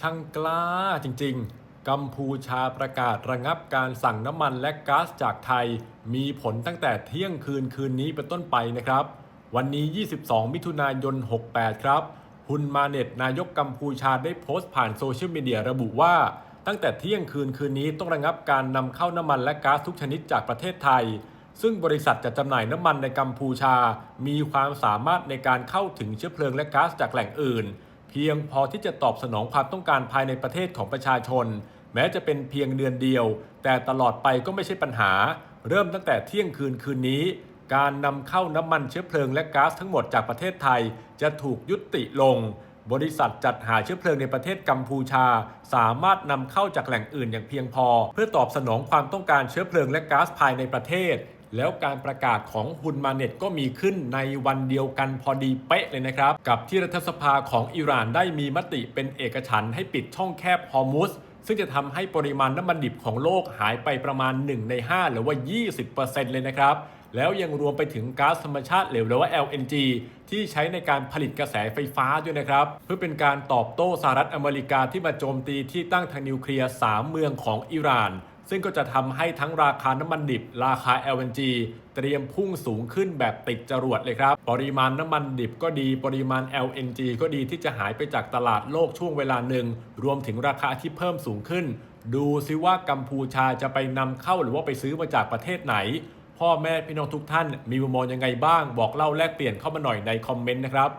ช่างกล้าจริง ๆ กัมพูชาประกาศระงับการสั่งน้ำมันและก๊าซจากไทย มีผลตั้งแต่เที่ยงคืนคืนนี้เป็นต้นไปนะครับ วันนี้ 22 มิถุนายน 68 ครับฮุนมาเน็ตนายกกัมพูชาได้โพสต์ผ่านโซเชียลมีเดียระบุว่า ตั้งแต่เที่ยงคืนคืนนี้ต้องระงับการนำเข้าน้ำมันและก๊าซทุกชนิดจากประเทศไทย ซึ่งบริษัทจัดจำหน่ายน้ำมันในกัมพูชา มีความสามารถในการเข้าถึงเชื้อเพลิงและก๊าซจากแหล่งอื่น เพียงพอที่จะตอบสนองความต้องการภายในประเทศของประชาชน แม้จะเป็นเพียงเดือนเดียว แต่ตลอดไปก็ไม่ใช่ปัญหา เริ่มตั้งแต่เที่ยงคืนคืนนี้ การนำเข้าน้ำมันเชื้อเพลิงและก๊าซทั้งหมดจากประเทศไทย จะถูกยุติลง บริษัทจัดหาเชื้อเพลิงในประเทศกัมพูชา สามารถนำเข้าจากแหล่งอื่นอย่างเพียงพอ เพื่อตอบสนองความต้องการเชื้อเพลิงและก๊าซภายในประเทศ แล้วการประกาศของฮุนมาเน็ตก็มีขึ้นในวันเดียวกันพอดีเป๊ะเลยนะครับ กับที่รัฐสภาของอิหร่านได้มีมติเป็นเอกฉันท์ให้ปิดช่องแคบฮอร์มุสซึ่งจะทำให้ปริมาณน้ำมันดิบของโลกหายไปประมาณ 1 ใน 5 หรือว่า 20%เลยนะครับ แล้วยังรวมไปถึงก๊าซธรรมชาติเหลวหรือว่า LNG ที่ใช้ในการผลิตกระแสไฟฟ้าด้วยนะครับ เพื่อเป็นการตอบโต้สหรัฐอเมริกาที่มาโจมตีที่ตั้งทางนิวเคลียร์ 3 เมืองของอิหร่าน ซึ่งก็จะทำให้ทั้งราคาน้ำมันดิบ ราคา LNG เตรียมพุ่งสูงขึ้นแบบติดจรวดเลยครับ ปริมาณน้ำมันดิบก็ดี ปริมาณ LNG ก็ดีที่จะหายไปจากตลาดโลกช่วงเวลาหนึ่ง รวมถึงราคาที่เพิ่มสูงขึ้น ดูซิว่ากัมพูชาจะไปนำเข้าหรือว่าไปซื้อมาจากประเทศไหน พ่อแม่พี่น้องทุกท่าน มีมุมมองยังไงบ้าง บอกเล่าแลกเปลี่ยนเข้ามาหน่อยในคอมเมนต์นะครับ